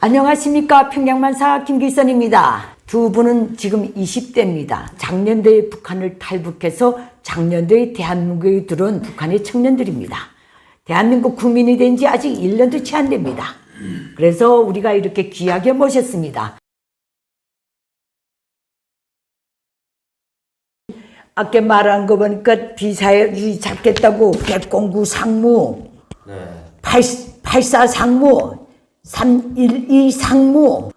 안녕하십니까 평양만사 김길선입니다. 두 분은 지금 20대입니다. 작년도에 북한을 탈북해서 작년도에 대한민국에 들어온 북한의 청년들입니다. 대한민국 국민이 된 지 아직 1년도 채 안 됩니다. 그래서 우리가 이렇게 귀하게 모셨습니다. 아까 말한 거 보니까 비사율이 잡겠다고 백공구 상무, 네. 8, 84 상무, 312 상무,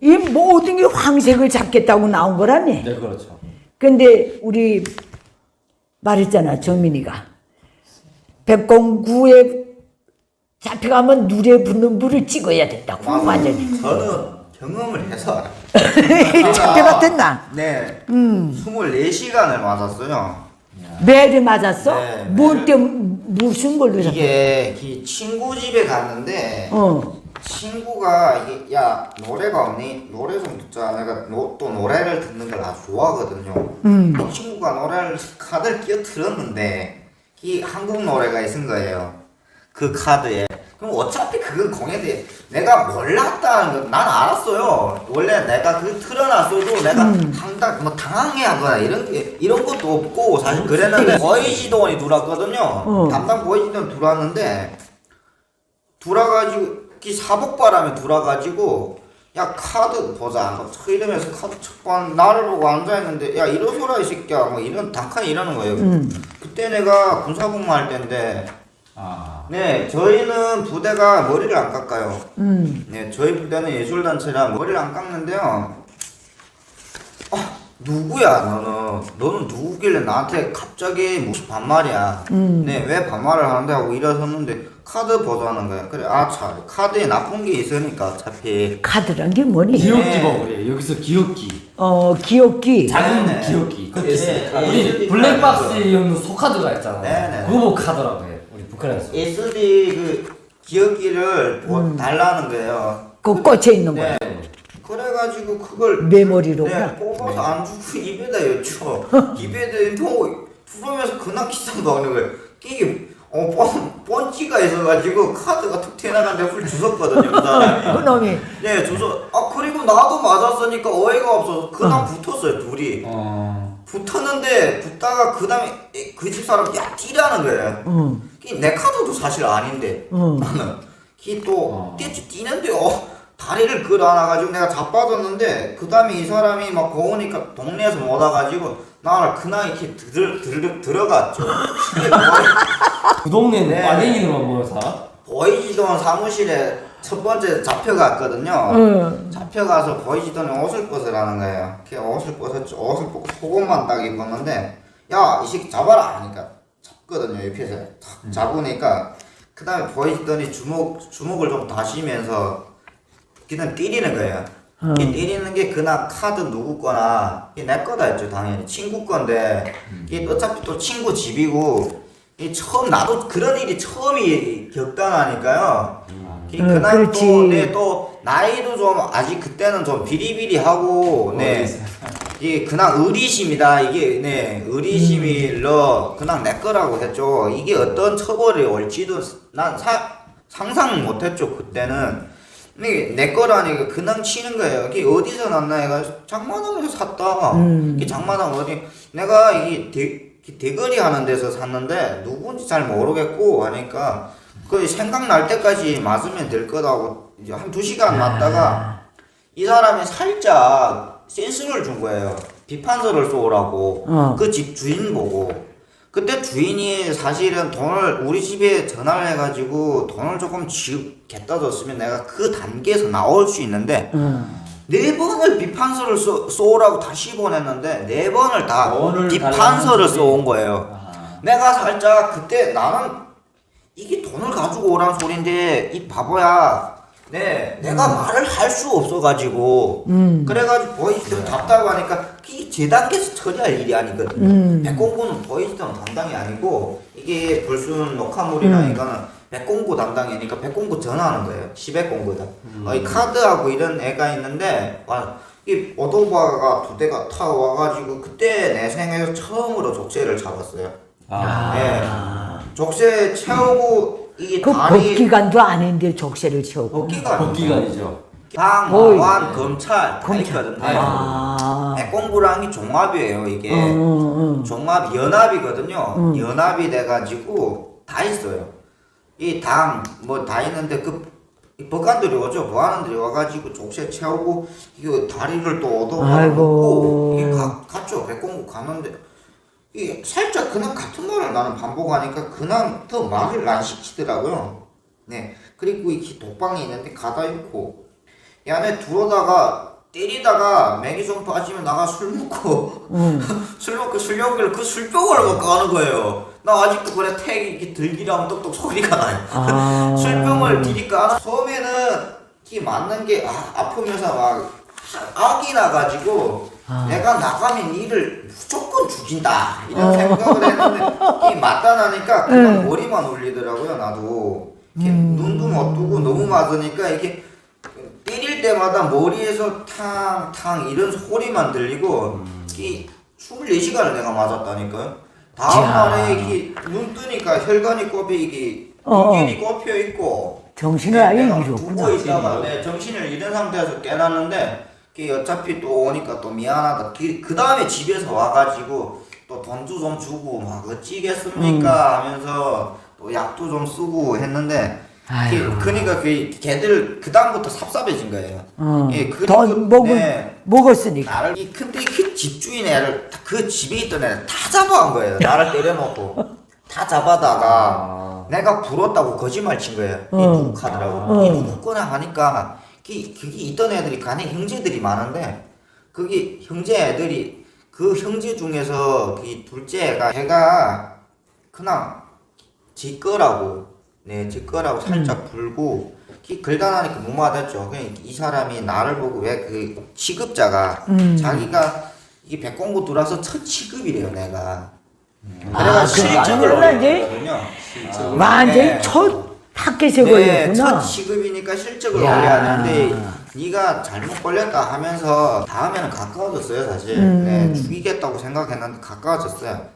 이 모든 게 황색을 잡겠다고 나온 거라네. 네, 그렇죠. 근데 우리 말했잖아, 정민이가. 백공구에 잡혀가면 눈에 붙는 불을 찍어야 된다고, 완전히. 저는 경험을 해서 알아요. 잡혀갔댔나? 네. 음. 24시간을 맞았어요. 매를 맞았어? 네, 뭘 때, 무슨 걸로 잡혔어? 이게 이 친구 집에 갔는데 어. 친구가 이게 야 노래가 없니? 노래 좀 듣자. 내가 노, 또 노래를 듣는 걸 아주 좋아하거든요. 음. 이 친구가 노래를 카드를 끼어 들었는데 이 한국 노래가 있은 거예요. 그 카드에. 그럼 어차피 그건 공예돼. 내가 몰랐다는 건 난 알았어요. 원래 내가 그 틀어놨어도 내가 음. 당당 뭐 당황해하거나 이런 게 이런 것도 없고 사실 그랬는데 보이지돈이 들어왔거든요. 어. 담당 보이지돈 들어왔는데 돌아가지고 이 사복바람에 돌아가지고 야 카드 보자. 뭐 이러면서 카드 첫번 나를 보고 앉아있는데 야 이러소라 이 새끼야. 뭐 이런 단칸 이러는 거예요. 음. 그때 내가 군사복무 할 때인데 아, 네 저희는 부대가 머리를 안 깎아요. 음. 네 저희 부대는 예술단체라 머리를 안 깎는데요. 아 누구야 너는? 너는 누구길래 나한테 갑자기 무슨 반말이야? 음. 네왜 반말을 하는데 하고 일어섰는데 카드 보자는 거야 그래 아 참 카드에 나쁜 게 있으니까 어차피 카드란 게 뭐니? 기억기 네. 버블이에요. 여기서 기억기. 어, 기억기. 작은 네. 기억기. 그 그게 네. 있어요. 네. 우리 네. 블랙박스용 소카드가 있잖아요. 네, 네. 그거 뭐 카드라고 해요. 우리 북한에서. SD 그 기억기를 뭐 달라는 거예요 그 꽂혀 있는 거야. 네 그래가지고 그걸 메모리로. 네, 뽑아서 안 주고 입에다 였죠. 입에다 뭐 부르면서 그냥 기상 먹는 거예요. 이게 어 뻔, 뻔치가 있어가지고 카드가 툭 튀어나갔는데 훌 주웠거든요. 그 사람이. 그놈이 네, 주워. 아 그리고 나도 맞았으니까 어이가 없어서 그냥 붙었어요 둘이. 어. 붙었는데 붙다가 그 다음에 그 집 사람 야 뛰라는 거예요. 응. 이내 카드도 사실 아닌데 응. 나는 이또 어. 뛰지 뛰는데 어 다리를 끌어 안아가지고 내가 자빠졌는데 그 다음에 이 사람이 막 고우니까 동네에서 못 와가지고 나를 그날 이렇게 들, 들, 들어갔죠. 그 동네는 네. 빨갱이들만 모여 살아? 보이지돈 사무실에 첫 번째 잡혀갔거든요. 응. 잡혀가서 보이지돈에 옷을 벗으라는 거예요. 걔 옷을 벗었죠. 옷을 벗고 속옷만 딱 입었는데 야 이 새끼 잡아라 하니까 잡거든요. 옆에서 탁 잡으니까 그 다음에 보이지돈이 주먹 주먹을 좀 다시면서 그냥 때리는 거예요. 어. 이 때리는 게 그날 카드 누구 거나 내 거다 했죠 당연히 친구 건데 이게 어차피 또 친구 집이고 이 처음 나도 그런 일이 처음이 격단하니까요. 이 음, 그날 그렇지. 또, 네, 또 나이도 좀 아직 그때는 좀 비리비리하고 네. 이게 그냥 의리심이다 이게 네 의리심이러 그냥 내 거라고 했죠 이게 어떤 처벌이 올지도 난 사, 상상 못했죠 그때는 근데 내 거라니까 그냥 치는 거예요 이게 어디서 났나 해가 장마당에서 샀다 음. 이게 장마당 어디 내가 이 대, 이 대거리 하는 데서 샀는데 누군지 잘 모르겠고 하니까 그 생각날 때까지 맞으면 될 거다고 이제 한 두 시간 맞다가 이 사람이 살짝 센스를 준 거예요. 비판서를 쏘라고. 어. 그 집 주인 보고. 그때 주인이 사실은 돈을 우리 집에 전화를 해가지고 돈을 조금 지겠다 줬으면 내가 그 단계에서 나올 수 있는데 응. 네 번을 비판서를 쏘, 쏘라고 다시 보냈는데 네 번을 다 비판서를 쏘온 거예요. 아. 내가 살짝 그때 나는 이게 돈을 가지고 오란 소린데 이 바보야. 네, 내가 말을 할 수 없어가지고 음. 그래가지고 보이스도 답답하니까 이게 제 단계에서 처리할 일이 아니거든. 음. 백공부는 보이스는 담당이 아니고 이게 불순 녹화물이라니까는 음. 백공부 담당이니까 백공부 전화하는 거예요. 시백공부다. 어, 이 카드하고 이런 애가 있는데 와, 이 오토바가 두 대가 타 와가지고 그때 내 생에서 처음으로 족쇄를 잡았어요. 아. 네. 족쇄 채우고 이게 그 다리 복기간도 아닌데 족쇄를 채우고. 복귀가 복귀간이죠. 당, 어이. 완, 검찰 다 검찰. 있거든요. 아. 백공부라는 게 종합이에요 이게. 응, 응, 응. 종합 연합이거든요. 연합이 돼가지고 다 있어요. 이 당 뭐 다 있는데 그 법관들이 오죠. 보안원들이 와가지고 족쇄 채우고 이거 다리를 또 이게 가, 갔죠. 백공부 가는데 이게 살짝 그냥 같은 말을 나는 반복하니까 그냥 더 말을 안 시키더라고요. 네. 그리고 이 독방이 있는데 가다 있고 이 안에 들어오다가 때리다가 좀 빠지면 나가 술 먹고 술 먹고 술 여기를 그 술병을 먹고 가는 거예요. 나 아직도 그래 택이 이렇게 들기라면 똑똑 소리가 나요. 아. 술병을 디니까 처음에는 이 맞는 게 아, 아프면서 막 악이 나가지고 내가 나가면 이를 무조건 죽인다. 이런 생각을 했는데 이 맞다 나니까 그냥 머리만 올리더라고요 나도. 이렇게 눈도 못 뜨고 너무 맞으니까 이게 때릴 때마다 머리에서 탕탕 이런 소리만 들리고 이 24시간을 내가 맞았다니까요. 다음 자. 날에 이게 눈 뜨니까 혈관이 꼽혀 이게 어, 인길이 꼽혀 있고 정신을 아예 내가 잃었구나. 두고 있다가 내 정신을 잃은 상태에서 깨놨는데 그 어차피 또 오니까 또 미안하다. 그 다음에 집에서 와가지고 또 돈도 좀 주고 막 어찌겠습니까 하면서 또 약도 좀 쓰고 했는데 아이고. 그, 그러니까 그 걔들 그 다음부터 삽삽해진 거예요. 어. 예, 그리고 돈 먹은, 네. 먹었으니까. 나를 이 근데 그 집주인 애를 다- 그 집에 있던 애를 다 잡아간 거예요. 나를 때려놓고 다 잡아다가 내가 불었다고 거짓말 친 거예요. 이 어. 누구 하더라고. 어. 이 누구 거나 하니까 그 그게 있던 애들이 간에 형제들이 많은데 그게 형제 애들이 그 형제 중에서 그 둘째가 걔가 그냥 지 거라고 네, 지 거라고 살짝 불고 키 글단하니까 못 맞았죠. 그냥 이 사람이 나를 보고 왜 그 취급자가 자기가 이 백공부 들어와서 첫 취급이래요, 내가. 그래가 아, 실적을 그거 아니라 이제 올렸거든요. 네. 첫 타켓에 네, 첫 걸렸구나. 취급이니까 실적을 야. 올려야 하는데 네가 잘못 걸렸다 하면서 다음에는 가까워졌어요, 사실. 음. 네, 죽이겠다고 생각했는데 가까워졌어요.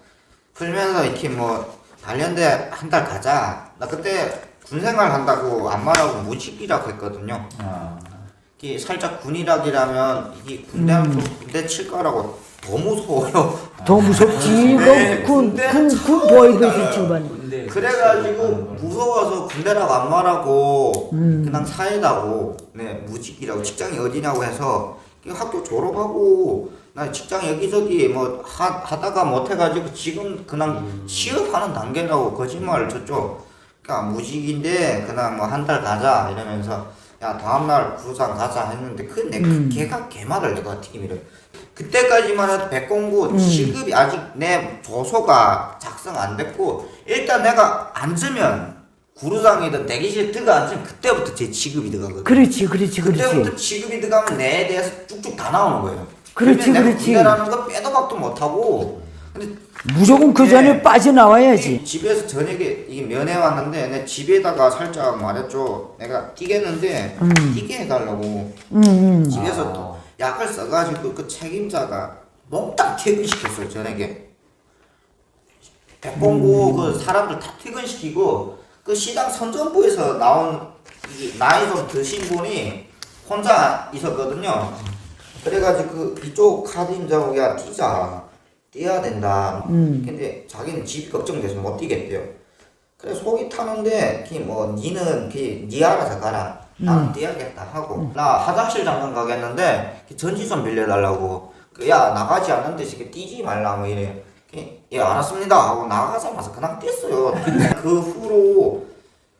풀면서 이렇게 뭐 단련대 한 달 가자. 나 그때 군생활 한다고 안 말하고 무직이라고 했거든요. 아. 이게 살짝 군이락이라면 이게 군대 음. 군대 칠 거라고 더 무서워요. 더 무섭지. 네, 군, 군대는 군, 군참 보이듯이 달라요. 집안. 근데 그래가지고 무서워서 군대라고 안 말하고 음. 그냥 사회다고 네 무직이라고 직장이 어디냐고 해서 그 학교 졸업하고 나 직장 여기저기 뭐 하, 하다가 못해가지고 지금 그냥 음. 취업하는 단계라고 거짓말을 쳤죠. 그러니까 무직인데 그냥 뭐 한 달 가자 이러면서 야 다음날 구상 가자 했는데 그내 음. 걔가 개말을 내가 튀기미를 그때까지만 해도 백공부 음. 시급이 아직 내 조서가 작성 안 됐고 일단 내가 앉으면 구루상이든 대기실 들어가 앉으면 그때부터 제 취급이 들어가거든. 그렇지, 그렇지, 그때부터 그렇지. 취급이 들어가면 내에 대해서 쭉쭉 다 나오는 거예요. 그렇지, 그러면 내가 그렇지. 군대라는 거 빼도 박도 못하고 근데 무조건 그 전에 네. 빠져나와야지. 집에서 저녁에 이게 면회 왔는데 내 집에다가 살짝 말했죠. 내가 뛰겠는데 음. 뛰게 해달라고 음, 음. 집에서 또 약을 써가지고 그 책임자가 몽땅 퇴근시켰어요 저녁에. 백봉구 음. 그 사람들 다 퇴근시키고 그 시당 선전부에서 나온 이 나이 좀 드신 분이 혼자 있었거든요. 그래가지고 그 이쪽 카드 임자고 야 뛰자 뛰어야 된다. 음. 근데 자기는 집 걱정돼서 못 뛰겠대요. 그래 속이 타는데 그뭐 니는 그니 알아서 가라. 나는 뛰어야겠다 하고 나 화장실 잠깐 가겠는데 그 전지 좀 빌려달라고. 그야 나가지 않는데 지금 뛰지 말라 뭐 이래. 그, 예 알았습니다 하고 나가자마자 그냥 뛰었어요. 그 후로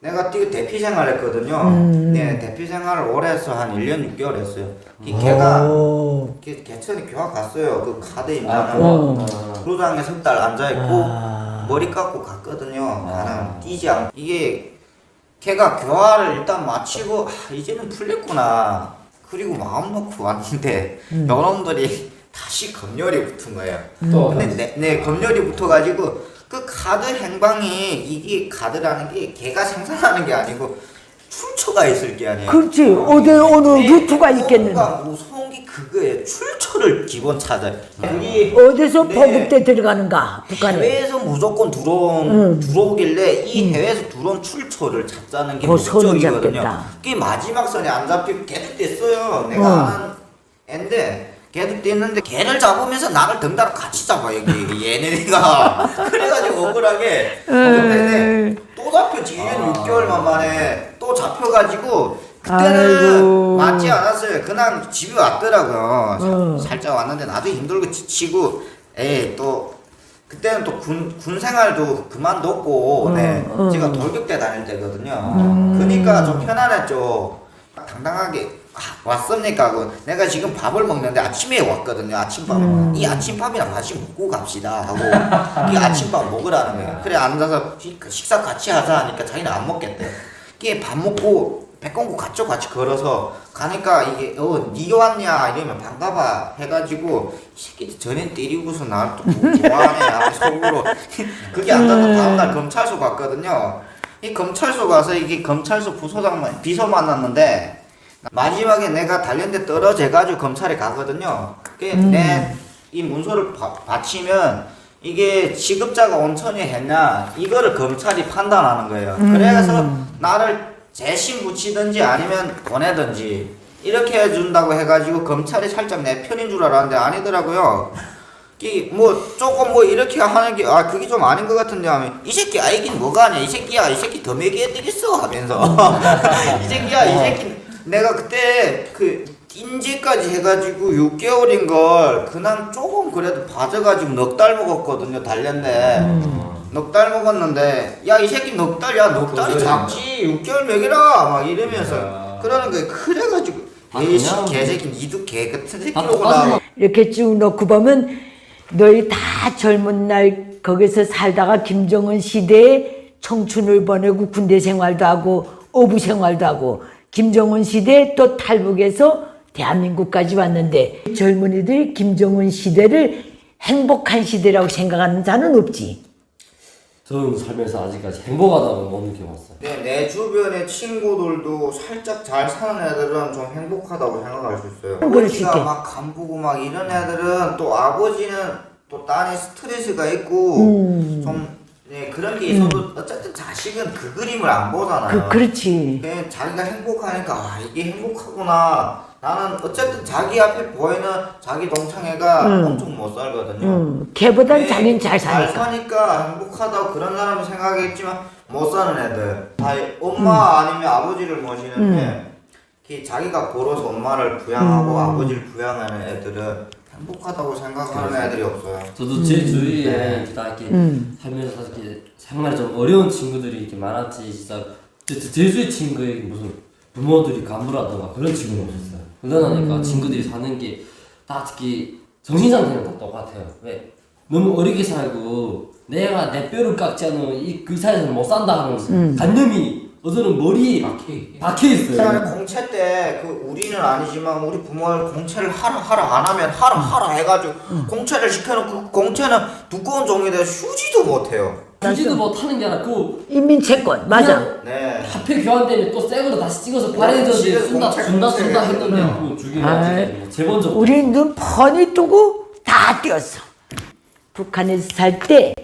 내가 뛰고 대피 생활 했거든요. 네 대피 생활을 오래 해서 한 1년 6개월 했어요. 이 걔가 오. 걔 개천이 교화 갔어요. 그 카드 아, 임자는. 어. 구로장에 석 달 앉아있고 아. 머리 깎고 갔거든요. 나는 뛰지 않고 이게 걔가 교화를 일단 마치고 아, 이제는 풀렸구나. 그리고 마음 놓고 왔는데 음. 여러분들이 다시 검열이 붙은 거예요. 또 근데 내, 내 검열이 붙어가지고 그 카드 행방이 이게 카드라는 게 걔가 생산하는 게 아니고 출처가 있을 게 아니에요. 그렇지. 어디 어느 네, 루트가 있겠는데. 뭔가 무서운 게 그거에 출처를 기본 찾아요. 그게 어디서 네. 보급대 들어가는가 북한에 해외에서 무조건 들어온 들어오길래 이 해외에서 들어온 출처를 찾자는 게그 손은 목적이거든요. 잡겠다. 그게 마지막 선에 안 잡히고 걔도 뗐어요. 내가 어. 아는 애인데 걔도 뗐는데 걔를 잡으면서 나를 등다로 같이 잡아 여기 얘네가 그래가지고 억울하게 또 잡혀 지금 6개월 만에 또 잡혀가지고 그때는 아이고. 맞지 않았어요. 그냥 집에 왔더라고요. 사- 살짝 왔는데 나도 힘들고 지치고 에이 또 그때는 또 군 군 생활도 그만뒀고 네 어. 제가 돌격대 다닐 때거든요. 그러니까 좀 편안했죠. 당당하게 아, 왔습니까? 그 내가 지금 밥을 먹는데 아침에 왔거든요. 아침밥. 이 아침밥이랑 같이 먹고 갑시다 하고 이 아침밥 먹으라는 거예요. 그래 앉아서 시- 식사 같이 하자 하니까 자기는 안 먹겠대. 이게 밥 먹고 백공구 갔죠 같이 걸어서 가니까 이게 어 니가 왔냐 이러면 반가봐 해가지고 이 새끼 전엔 때리고서 나를 또 뭐- 좋아하네 하고 속으로 그게 안 돼서 다음날 검찰서 갔거든요 이 검찰서 가서 이게 검찰서 부소장 만- 비서 만났는데 마지막에 내가 단련대 떨어져가지고 검찰에 가거든요. 내이 문서를 바, 바치면 이게 지급자가 온천에 했냐 이거를 검찰이 판단하는 거예요. 그래서 나를 재심 붙이든지 아니면 보내든지 이렇게 해준다고 해가지고 검찰이 살짝 내 편인 줄 알았는데 아니더라고요. 이뭐 조금 뭐 이렇게 하는 게 아 그게 좀 아닌 것 같은데 하면 이 새끼 아이긴 뭐가 아니야 이 새끼야 이 새끼 더 매기해 되겠어 하면서. 이 새끼야 이 새끼 내가 그때 그 인지까지 해가지고 6개월인 걸 그냥 조금 그래도 봐줘가지고 넉 달 먹었거든요 달렸네. 넉 달 먹었는데 야 이 새끼 넉 달 야 넉 달이 작지 6개월 먹이라 막 이러면서. 야. 그러는 거예요. 그래가지고. 아, 에이씨 그냥- 개새끼 니도 개 같은 다 새끼로구나. 똑같은 이렇게 쭉 놓고 보면 너희 다 젊은 날 거기서 살다가 김정은 시대에 청춘을 보내고 군대 생활도 하고 어부 생활도 하고 김정은 시대에 또 탈북해서 대한민국까지 왔는데 젊은이들이 김정은 시대를 행복한 시대라고 생각하는 자는 없지. 저는 살면서 아직까지 행복하다고 못 느껴봤어요. 네, 내 주변의 친구들도 살짝 잘 사는 애들은 좀 행복하다고 생각할 수 있어요. 그럴 수 아버지가 있게. 막 간부고 막 이런 애들은 또 아버지는 또 딴에 스트레스가 있고 음. 좀 네, 그런 게 있어도 어쨌든 자식은 그 그림을 안 보잖아요. 그, 그렇지. 그냥 자기가 행복하니까 아 이게 행복하구나. 나는 어쨌든 자기 앞에 보이는 자기 동창회가 음. 엄청 못 살거든요. 음, 걔보단 네, 자기는 잘잘 사니까. 사니까 행복하다고 그런 사람은 생각했지만 못 사는 애들 다 엄마 아니면 아버지를 모시는데 그 자기가 벌어서 엄마를 부양하고 아버지를 부양하는 애들은 행복하다고 생각하는 애들이 없어요. 저도 제 주위에 네. 다 이렇게 음. 살면서 이렇게 생활이 좀 어려운 친구들이 이렇게 많았지 진짜 제, 제 주위 친구에 무슨 부모들이 간부라든가 그런 친구는 없었어요. 그러니까 친구들이 사는 게 다 특히 정신 상태는 다 똑같아요. 왜? 너무 어리게 살고 내가 내 뼈를 깎지 않으면 이그 사이에서 못 산다 하는 관념이 어서는 머리에 박혀 있어요. 처음에 공채 때 그 우리는 아니지만 우리 부모를 공채를 하라 하라 안 하면 하라 하라 해가지고 공채를 시켜놓고 그 공채는 두꺼운 종이에 휴지도 못해요. 주지도 못 하는 게 아니라 그 인민 채권, 맞아. 네. 화폐 교환되면 또 새 거로 다시 찍어서 발행해서 집에 쓴다 공책 준다. 쓴다 했는데 죽이면 아이. 재본적 우리 눈 펀히 뜨고 다 뛰었어. 북한에서 살 때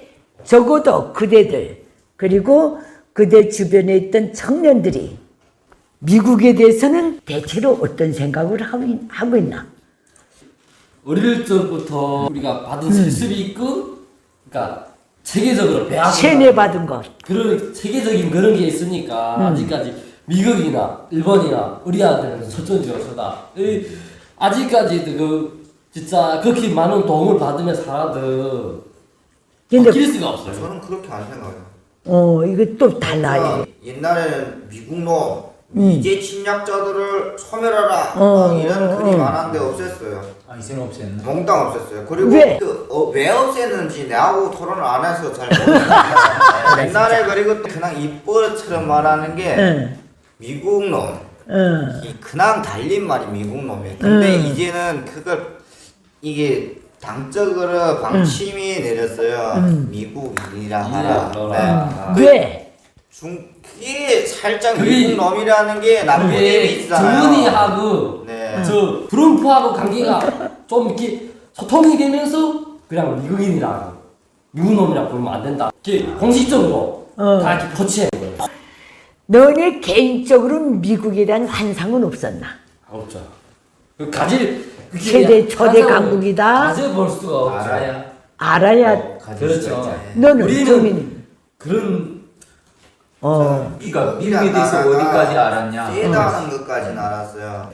적어도 그대들 그리고 그대 주변에 있던 청년들이 미국에 대해서는 대체로 어떤 생각을 하고, 있- 하고 있나? 어릴 적부터 우리가 받은 실습이 있고 그러니까 체계적으로 배하고 세뇌받은 것. 그런 체계적인 그런 게 있으니까 아직까지 미국이나 일본이나 우리한테는 이- 아직까지도 그 진짜 그렇게 많은 도움을 받으며 살아도 근데 바뀔 수가 없어요 저는 그렇게 안 생각해요. 어 이거 또 달라. 그러니까 옛날에는 미국 놈 음. 이제 침략자들을 소멸하라 어, 막 이런 어, 글이 어. 많았는데 없앴어요. 아 이제는 없앴나? 몽땅 없앴어요. 그리고 왜? 그, 어, 왜 없앴는지 내하고 토론을 안 해서 잘 모르겠어요. 옛날에 그리고 그냥 입버릇처럼 말하는 게 응, 미국 놈. 응. 이 그냥 달린 말이 미국 놈이에요. 근데 음. 이제는 그걸 이게 당적으로 방침이 내렸어요. 음. 미국이라 하라. 미국이라 네. 왜? 중 그게 살짝 그게- 미국 놈이라는 게 나쁜 그게 의미 있잖아요. 정은이하고 네. 네. 저 트럼프하고 관계가 좀 이렇게 소통이 되면서 그냥 미국인이라고 미국 놈이라고 부르면 안 된다. 이렇게 공식적으로 어. 다 이렇게 터치해 거예요. 너네 개인적으로 미국에 대한 환상은 없었나? 아, 없죠. 그 가질 최대 초대 강국이다. 가져 볼 수가 없죠. 알아야. 알아야 어, 가질 그렇죠. 수가 있잖아요. 너는 우리는 그런 어 그러니까 미국에 대해서 어디까지 알았냐? 찌다는 것까지는 알았어요.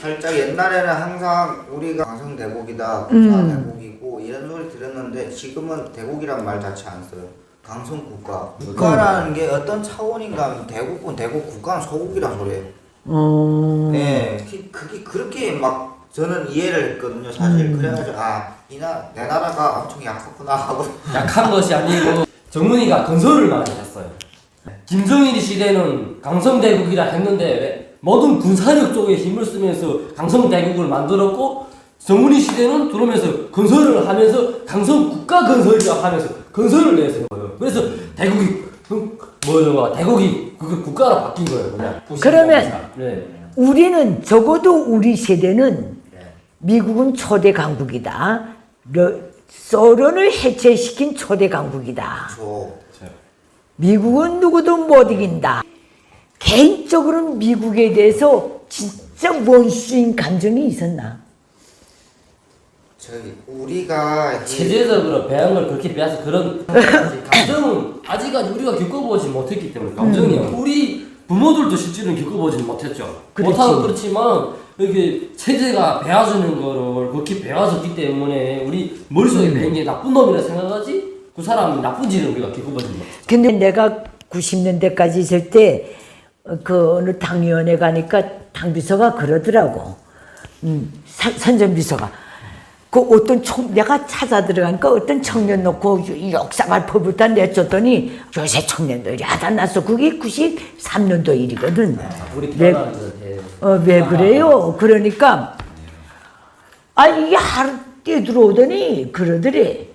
살짝 옛날에는 항상 우리가 강성대국이다, 부산대국이고 이런 소리 들었는데 지금은 대국이란 말 자체 안 써요. 강성 국가. 국가라는 게 어떤 차원인가 하면 대국은 대국, 국가는 소국이란 소리예요. 어. 네, 그- 그게 그렇게 막 저는 이해를 했거든요. 사실 그래가지고 아이 나 내 나라가 엄청 약하구나 하고 약한 것이 아니고 정문이가 건설을 많이 했어요. 김정일 시대는 강성대국이라 했는데 왜 모든 군사력 쪽에 힘을 쓰면서 강성대국을 만들었고 정문이 시대는 들어오면서 건설을 하면서 강성 국가 건설이라고 하면서 건설을 내세운 거예요. 그래서 대국이 그 뭐죠? 대국이 그 국가로 바뀐 거예요. 그냥. 그러면 네. 우리는 적어도 우리 세대는 네. 미국은 초대 강국이다. 러, 소련을 해체시킨 초대 강국이다. 저 미국은 누구도 못 이긴다. 개인적으로는 미국에 대해서 진짜 원수인 감정이 있었나? 저기 우리가 이- 체제적으로 배양을 그렇게 배워서 그런 감정은 아직까지 우리가 겪어보지 못했기 때문에 감정이 요 우리 부모들도 실제로는 겪어보지 못했죠. 그렇지. 못하고 그렇지만 이게 체제가 배워주는 거를 그렇게 배워줬기 때문에 우리 머릿속에 배인 게 나쁜 놈이라 생각하지 그 사람이 나쁜지는 우리가 겪어보지 못했죠. 근데 내가 90년대까지 있을 때 그 어느 당위원회 가니까 당비서가 그러더라고. 음, 사- 선전비서가. 그 어떤 청, 내가 찾아 들어가니까 어떤 청년 놓고 이 역사 발표부 터 내줬더니 요새 청년들이 하다 났어. 그게 93년도 일이거든. 우리 왜, 태 어, 왜 그래요? 그러니까, 아, 이게 하루 때 들어오더니 그러더래.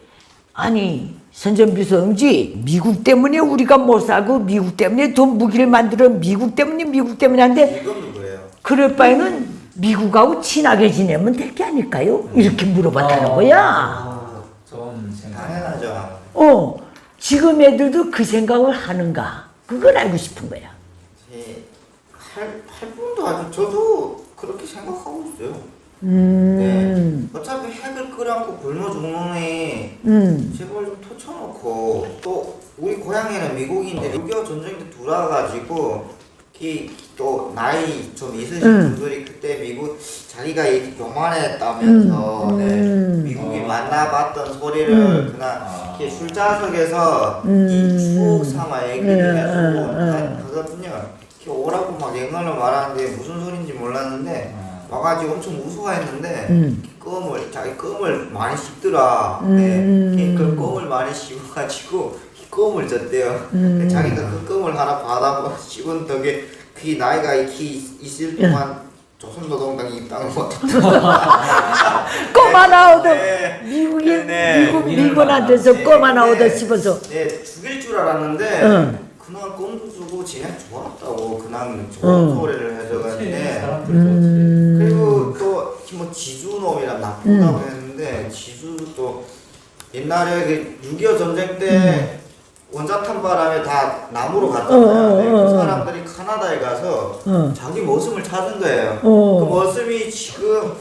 아니, 선전비서 응지, 미국 때문에 우리가 못 살고, 미국 때문에 돈 무기를 만들어, 미국 때문에, 미국 때문에 한데. 그럴 바에는 미국하고 친하게 지내면 될 게 아닐까요? 이렇게 물어봤다는 거야. 좋은 생각. 당연하죠. 어, 지금 애들도 그 생각을 하는가? 그걸 알고 싶은 거야. 제 할, 할 분도 아주 저도 그렇게 생각하고 있어요. 음, 네. 어차피 핵을 끌어안고 굶어 죽는 음, 제발 좀 토쳐놓고 또 우리 고향에는 미국인데 6.25 전쟁 때 돌아가지고 기- 또 나이 좀 있으신 음. 분들이 그때 미국 자기가 이- 교만했다면서 음, 네, 음. 미국이 만나봤던 소리를 음. 그냥 아. 이렇게 술자석에서 음. 이 추억 삼아 얘기를 음, 해주고 음, 음. 하거든요. 오라고 막 옛날로 말하는데 무슨 소린지 몰랐는데 음. 와가지고 엄청 무서워했는데 음. 껌을 자기 껌을 많이 씹더라. 음. 네. 그 껌을 많이 씹어가지고 이 껌을 줬대요. 음. 자기가 그 껌을 하나 받아 씹은 덕에 그 나이가 이렇게 있을 동안 조선노동당이 입당을 못했다. 꼬마 나오던 네. 미국이 네. 미국 미군한테서 네. 꼬마 나오다 네. 씹어서 네, 죽일 줄 알았는데 응. 쟤는 좋았다고 그냥 좋은 응. 소리를 해줘가는데 음. 그리고 또 뭐 지주놈이라 나쁘다고 했는데 지주도 또 옛날에 그6.25 전쟁 때 원자탄 바람에 다 나무로 갔잖아요. 어, 어, 네, 어, 그 어. 사람들이 카나다에 가서 어. 자기 모습을 찾은 거예요. 어. 그 모습이 지금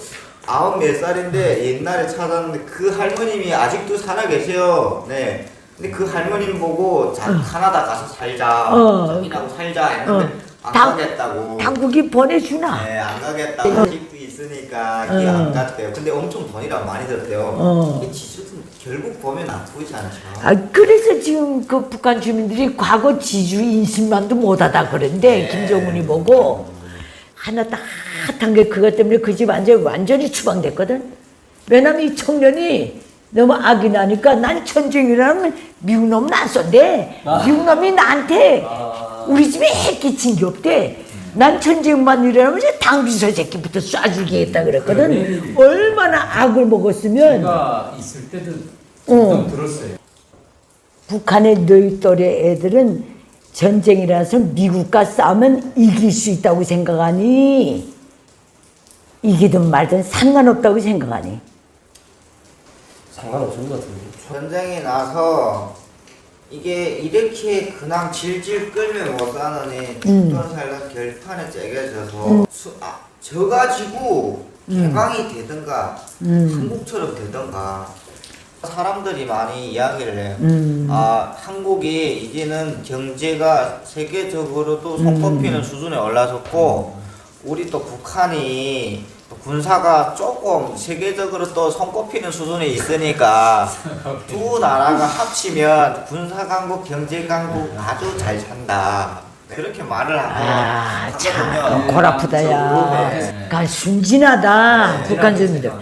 아홉 몇 살인데 옛날에 찾았는데 그 할머님이 아직도 살아 계세요. 네. 근데 그 할머님 보고 자 카나다 가서 살자. 어. 자기하고 살자 했는데 어. 안 당- 가겠다고. 당국이 보내주나? 네, 안 가겠다고 아직도 있으니까 이게 어. 안 갔대요. 근데 엄청 돈이랑 많이 들었대요. 어. 지수는 결국 보면 안 보이지 않죠. 아, 그래서 지금 그 북한 주민들이 과거 지주 인신만도 못하다 그런데 네. 김정은이 보고 하나 따뜻한 게 그것 때문에 그 집 완전 완전히 추방됐거든. 왜냐면 이 청년이 너무 악이 나니까 난 전쟁이라면 미국 놈은 안 쏜대. 미국 놈이 나한테 아. 우리 집에 핵 끼친 게 없대. 난 전쟁만 일어나면 이제 당비서 새끼부터 쏴주겠다 그랬거든. 얼마나 악을 먹었으면 제가 있을 때도 어. 좀 들었어요. 북한의 너희 또래 애들은 전쟁이라서 미국과 싸우면 이길 수 있다고 생각하니 이기든 말든 상관없다고 생각하니. 상관없는 것 같은데. 전쟁이 나서 이게 이렇게 그냥 질질 끌면 못 사느니 죽던 살다 결판에 째겨져서 수, 아, 져가지고 개강이 되든가 한국처럼 되든가 사람들이 많이 이야기를 해요. 아 한국이 이제는 경제가 세계적으로도 손꼽히는 수준에 올라섰고 우리 또 북한이 또 군사가 조금 세계적으로 또 손꼽히는 수준에 있으니까 두 나라가 합치면 군사 강국, 경제 강국 아주 잘 산다. 그렇게 말을 하고 아, 참, 하거든요. 골 아프다, 야. 네. 그러니까 순진하다, 북한 주민들.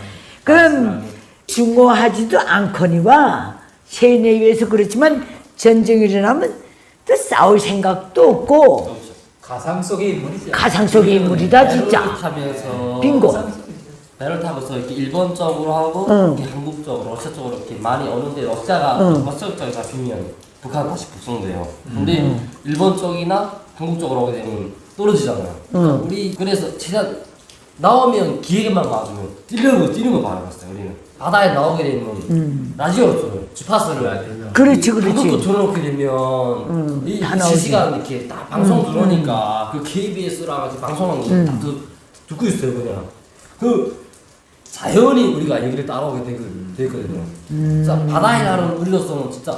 그럼 중고하지도 않거니와 세뇌에서 그렇지만 전쟁이 일어나면 또 싸울 생각도 없고 가상 속의 인물이죠. 가상 속의 인물이다, 진짜. 배를 타면서 빙고. 배를 타고서 이렇게 일본 쪽으로 하고 응. 이렇게 한국 쪽으로 러시아 쪽으로 이렇게 많이 오는데 러시아가 응. 러시아 쪽에 잡히면 북한 다시 북송돼요. 근데 일본 쪽이나 한국 쪽으로 오게 되면 떨어지잖아요. 그러니까 우리 그래서 최대한 나오면 기회만 봐주면 뛰는 거 뛰는 거 바라봤어요. 우리는 바다에 나오게 되면 라디오로 들어요. 주파수를 그렇지, 그렇지. 들어놓게 되면 음, 이다 나오지. 실시간 이렇게 딱 방송 들어오니까 그 KBS랑 같이 방송하는 음. 거다 듣- 듣고 있어요 그냥 그 자연히 우리가 얘기를 따라오게 되거든- 되거든요. 음. 진짜 바다에 나는 우리로서는 진짜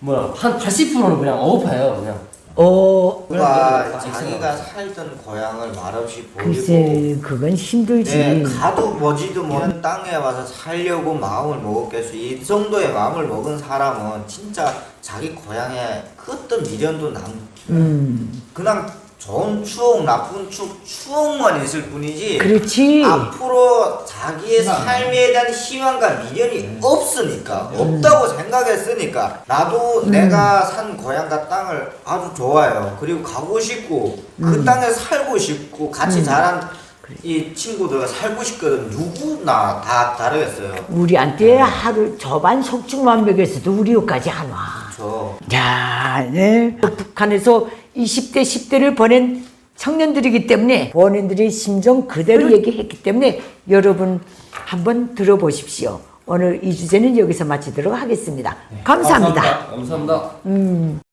뭐야 한 80%는 그냥 어업해요 그냥. 어, 누가 그런 게 자기가 살던 고향을 말없이 버리고 글쎄, 그건 힘들지. 네, 가도 뭐지도 모르는 땅에 와서 살려고 마음을 먹었겠어. 이 정도의 마음을 먹은 사람은 진짜 자기 고향에 그 어떤 미련도 남, 음, 그냥 좋은 추억, 나쁜 추억, 추억만 있을 뿐이지. 그렇지. 앞으로 자기의 삶에 대한 희망과 미련이 없으니까 없다고 생각했으니까 나도 내가 산 고향과 땅을 아주 좋아해요. 그리고 가고 싶고 그 땅에 살고 싶고 같이 자란 이 친구들과 살고 싶거든. 누구나 다 다르겠어요. 우리한테 하루 저반 속중완벽에서도 우리 여기까지 안 와. 저 자, 네. 북한에서 20대, 10대를 보낸 청년들이기 때문에 본인들의 심정 그대로 얘기했기 때문에 여러분 한번 들어보십시오. 오늘 이 주제는 여기서 마치도록 하겠습니다 감사합니다. 감사합니다.